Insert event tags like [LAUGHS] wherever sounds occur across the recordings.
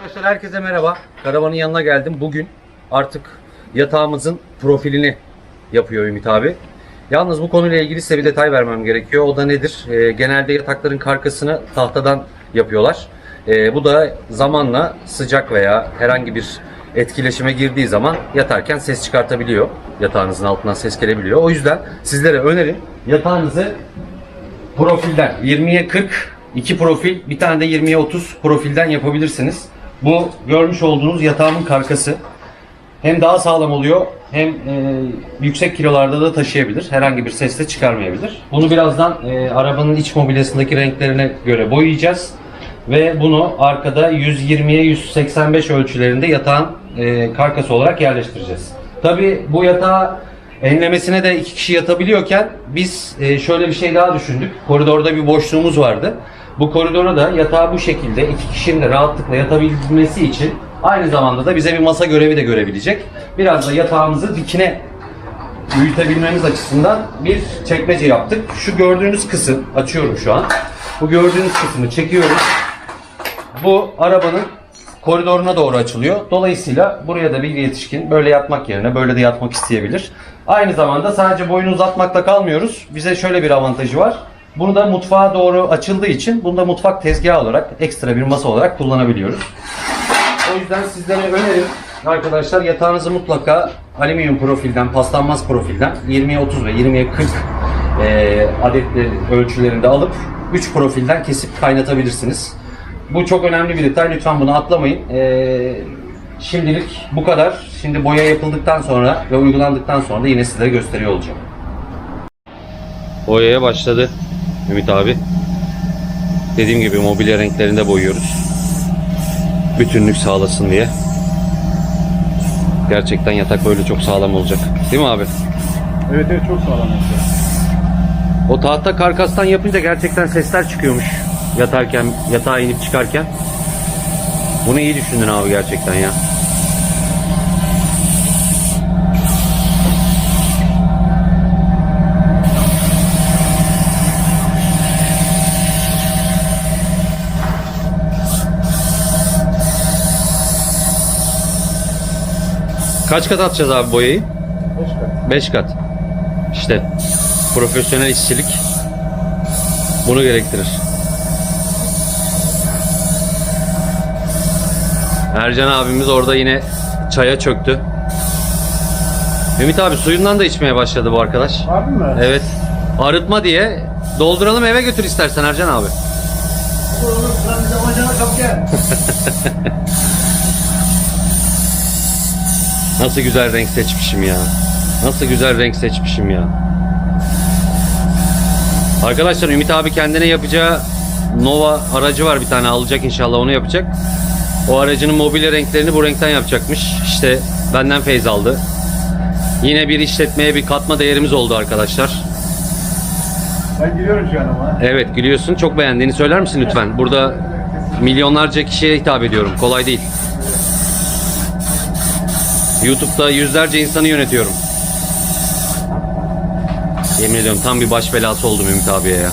Arkadaşlar herkese merhaba. Karavanın yanına geldim. Bugün artık yatağımızın profilini yapıyor Ümit abi. Yalnız bu konuyla ilgili size bir detay vermem gerekiyor. O da nedir? Ee, genelde yatakların karkasını tahtadan yapıyorlar. Ee, bu da zamanla sıcak veya herhangi bir etkileşime girdiği zaman yatarken ses çıkartabiliyor. Yatağınızın altından ses gelebiliyor. O yüzden sizlere önerim yatağınızı profilden 20'ye 40 iki profil bir tane de 20'ye 30 profilden yapabilirsiniz. Bu görmüş olduğunuz yatağımın karkası. Hem daha sağlam oluyor hem e, yüksek kilolarda da taşıyabilir. Herhangi bir ses de çıkarmayabilir. Bunu birazdan e, arabanın iç mobilyasındaki renklerine göre boyayacağız. Ve bunu arkada 120'ye 185 ölçülerinde yatağın e, karkası olarak yerleştireceğiz. Tabi bu yatağı enlemesine de iki kişi yatabiliyorken biz e, şöyle bir şey daha düşündük. Koridorda bir boşluğumuz vardı. Bu koridora da yatağı bu şekilde iki kişinin de rahatlıkla yatabilmesi için aynı zamanda da bize bir masa görevi de görebilecek. Biraz da yatağımızı dikine büyütebilmemiz açısından bir çekmece yaptık. Şu gördüğünüz kısım, açıyorum şu an. Bu gördüğünüz kısmı çekiyoruz. Bu arabanın koridoruna doğru açılıyor. Dolayısıyla buraya da bir yetişkin böyle yatmak yerine böyle de yatmak isteyebilir. Aynı zamanda sadece boyunu uzatmakla kalmıyoruz. Bize şöyle bir avantajı var. Bunu da mutfağa doğru açıldığı için bunu da mutfak tezgahı olarak ekstra bir masa olarak kullanabiliyoruz. O yüzden sizlere önerim arkadaşlar yatağınızı mutlaka alüminyum profilden, paslanmaz profilden 20'ye 30 ve 20'ye 40 e, adetleri ölçülerinde alıp 3 profilden kesip kaynatabilirsiniz. Bu çok önemli bir detay. Lütfen bunu atlamayın. E, şimdilik bu kadar. Şimdi boya yapıldıktan sonra ve uygulandıktan sonra da yine sizlere gösteriyor olacağım. Boyaya başladı Ümit abi. Dediğim gibi mobilya renklerinde boyuyoruz. Bütünlük sağlasın diye. Gerçekten yatak böyle çok sağlam olacak. Değil mi abi? Evet evet çok sağlam yapıyor. O tahta karkastan yapınca gerçekten sesler çıkıyormuş. Yatarken, yatağa inip çıkarken. Bunu iyi düşündün abi gerçekten ya. Kaç kat atacağız abi boyayı? Beş kat. 5 kat. İşte profesyonel işçilik bunu gerektirir. Ercan abimiz orada yine çaya çöktü. Ümit abi suyundan da içmeye başladı bu arkadaş. Harbi mi? Evet. Arıtma diye dolduralım eve götür istersen Ercan abi. Oğlum sen bize amacana kap gel. [LAUGHS] Nasıl güzel renk seçmişim ya. Nasıl güzel renk seçmişim ya. Arkadaşlar Ümit abi kendine yapacağı Nova aracı var bir tane alacak inşallah onu yapacak. O aracının mobilya renklerini bu renkten yapacakmış. İşte benden feyz aldı. Yine bir işletmeye bir katma değerimiz oldu arkadaşlar. Ben giriyorum şu an ama. Evet gülüyorsun. Çok beğendiğini söyler misin lütfen? Burada milyonlarca kişiye hitap ediyorum. Kolay değil. YouTube'da yüzlerce insanı yönetiyorum. Yemin ediyorum tam bir baş belası oldum Ümit abiye ya.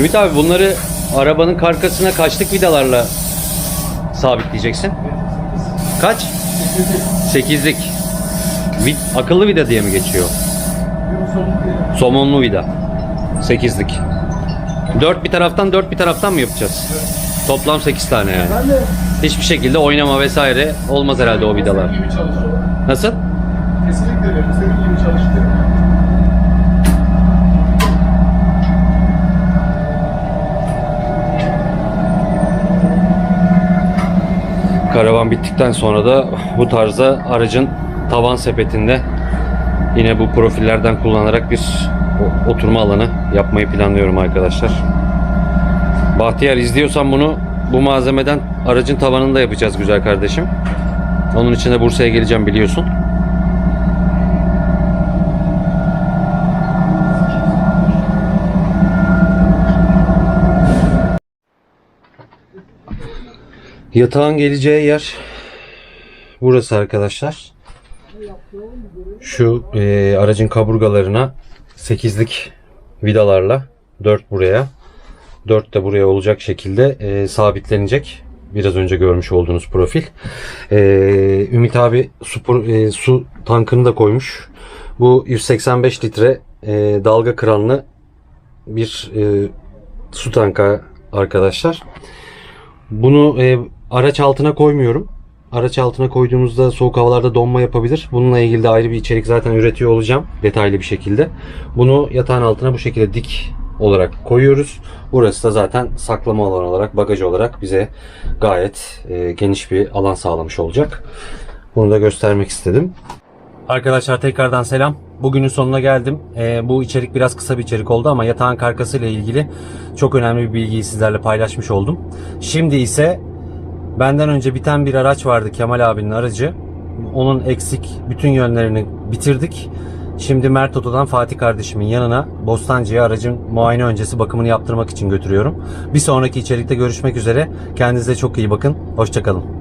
Ümit abi bunları arabanın karkasına kaçlık vidalarla sabitleyeceksin? Kaç? Sekizlik. Vid, akıllı vida diye mi geçiyor? Somonlu vida. Sekizlik. Dört bir taraftan dört bir taraftan mı yapacağız? Toplam sekiz tane yani. Hiçbir şekilde oynama vesaire olmaz herhalde o vidalar. Nasıl? Kesinlikle. Senin gibi çalıştı. tavan bittikten sonra da bu tarzda aracın tavan sepetinde yine bu profillerden kullanarak bir oturma alanı yapmayı planlıyorum arkadaşlar. Bahtiyar izliyorsan bunu bu malzemeden aracın tavanını da yapacağız güzel kardeşim. Onun için de Bursa'ya geleceğim biliyorsun. Yatağın geleceği yer burası arkadaşlar. Şu e, aracın kaburgalarına 8'lik vidalarla 4 buraya 4 de buraya olacak şekilde e, sabitlenecek. Biraz önce görmüş olduğunuz profil. E, Ümit abi su, e, su tankını da koymuş. Bu 185 litre e, dalga kranlı bir e, su tankı arkadaşlar. Bunu e, araç altına koymuyorum. Araç altına koyduğumuzda soğuk havalarda donma yapabilir. Bununla ilgili de ayrı bir içerik zaten üretiyor olacağım detaylı bir şekilde. Bunu yatağın altına bu şekilde dik olarak koyuyoruz. Burası da zaten saklama alanı olarak, bagaj olarak bize gayet e, geniş bir alan sağlamış olacak. Bunu da göstermek istedim. Arkadaşlar tekrardan selam. Bugünün sonuna geldim. Ee, bu içerik biraz kısa bir içerik oldu ama yatağın karkası ile ilgili çok önemli bir bilgiyi sizlerle paylaşmış oldum. Şimdi ise benden önce biten bir araç vardı Kemal abinin aracı. Onun eksik bütün yönlerini bitirdik. Şimdi Mert Oto'dan Fatih kardeşimin yanına Bostancı'ya aracın muayene öncesi bakımını yaptırmak için götürüyorum. Bir sonraki içerikte görüşmek üzere. Kendinize çok iyi bakın. Hoşçakalın.